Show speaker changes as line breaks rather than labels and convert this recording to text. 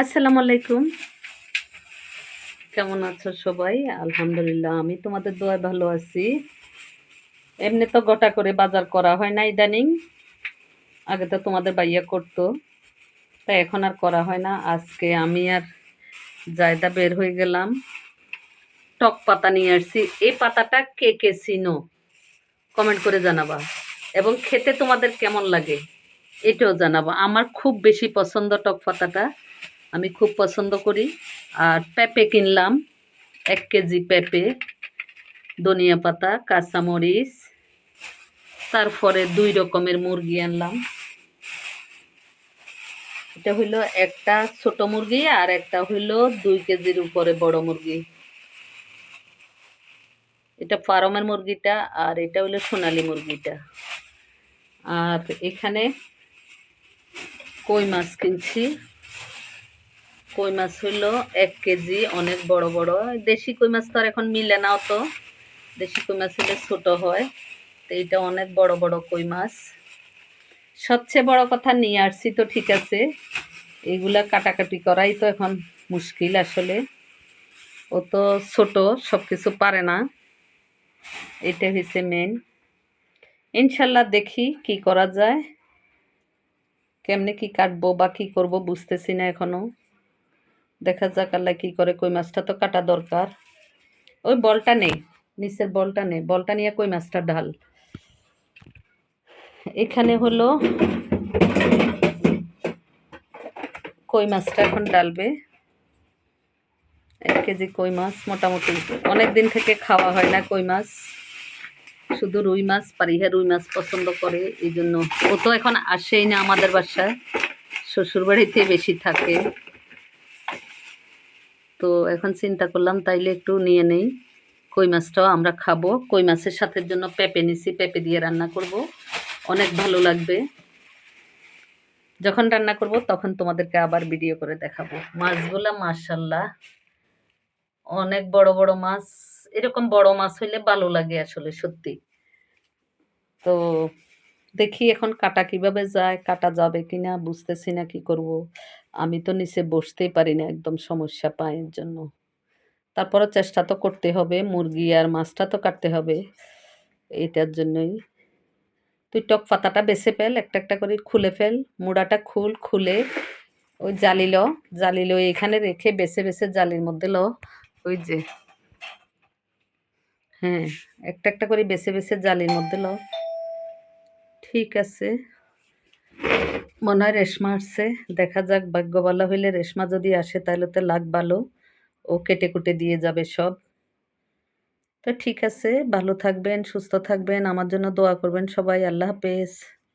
আসসালামু আলাইকুম। কেমন আছো সবাই? আলহামদুলিল্লাহ, আমি তোমাদের দোয়া ভালো আছি। এমনি তো গোটা করে বাজার করা হয় না ইদানিং। আগে তো তোমাদের বাইয়া করতো। তাই এখন আর করা হয় না। আজকে আমি আর জায়দা বের হয়ে গেলাম। টক পাতা নিয়ে আসছি। এই পাতাটা কে কে চিনো? কমেন্ট করে জানাবা। এবং খেতে তোমাদের কেমন লাগে? এটাও জানাব। আমার খুব বেশি পছন্দ টক পাতাটা। আমি খুব পছন্দ করি। আর পেঁপে কিনলাম, এক কেজি পেঁপে, ধনিয়া পাতা, কাঁচামরিচ, তারপরে দুই রকমের মুরগি আনলাম। এটা হইল একটা ছোট মুরগি আর একটা হইল দুই কেজির উপরে বড় মুরগি। এটা ফার্মের মুরগিটা আর এটা হইল সোনালি মুরগিটা। আর এখানে কই মাছ কিনছি? কই মাছ হইল? এক কেজি, অনেক বড় বড়। দেশি কই মাছ তো আর এখন মিলে না তো। দেশি কই মাছ হলে ছোট হয়। তো এইটা অনেক বড় বড় কই মাছ। সবচেয়ে বড় কথা নিয়ে আসছি তো ঠিক আছে। এগুলা কাটাকাটি করাই তো এখন মুশকিল আসলে। ও তো ছোট সব কিছু পারে না। এটা হয়েছে মেন ইনশাল্লাহ দেখি কি করা যায়। কেমনে কি কাটবো বা কি করব বুঝতেছি না এখনও। দেখা যাক আল্লাহ কি করে, কই মাছটা তো কাটা দরকার। ওই বলটা নেই, নিচের বলটা নেই, বলটা নিয়ে কই মাছটা ঢাল। এখানে হলো কই মাছটা এখন ডালবে এক কেজি কই মাছ মোটামুটি, অনেক দিন থেকে খাওয়া হয় না কই মাছ। শুধু রুই মাছ পারিহা রুই মাছ পছন্দ করে, এই জন্য। ও তো এখন আসেই না আমাদের বাসায়, শ্বশুরবাড়িতে বেশি থাকে। তো এখন চিন্তা করলাম তাইলে একটু নিয়ে নেই। কই মাছটাও আমরা খাব। কই মাছের সাথে জন্য পেঁপে নিছি, পেঁপে দিয়ে রান্না করব। অনেক ভালো লাগবে। যখন রান্না করব তখন তোমাদেরকে আবার ভিডিও করে দেখাবো। মাছগুলো মাশাল্লাহ অনেক বড় বড় মাছ। এরকম বড় মাছ হইলে ভালো লাগে আসলে সত্যি। তো দেখি এখন কাটা কীভাবে যায়, কাটা যাবে কিনা, বুঝতেছি না কি করব। আমি তো নিচে বসতেই পারি না একদম সমস্যা পায়ের জন্য। তারপরে চেষ্টা তো করতে হবে, মুরগি আর মাছটা তো কাটতে হবে। এটার জন্যই। তুই টক পাতাটা বেছে ফেল, একটা একটা করে খুলে ফেল, মুড়াটা খুল, খুলে ওই জালি ল, জালি লো এখানে রেখে বেছে বেছে জালির মধ্যে ল। ওই যে। হ্যাঁ একটা একটা করে বেছে বেছে জালির মধ্যে ল। ঠিক আছে। মনে হয় রেশমা আসছে। দেখা যাক, ভাগ্য ভালো হইলে রেশমা যদি আসে তাহলে তো লাগ ভালো। ও কেটে কুটে দিয়ে যাবে সব। তো ঠিক আছে, ভালো থাকবেন, সুস্থ থাকবেন। আমার জন্য দোয়া করবেন সবাই। আল্লাহ হাফেজ।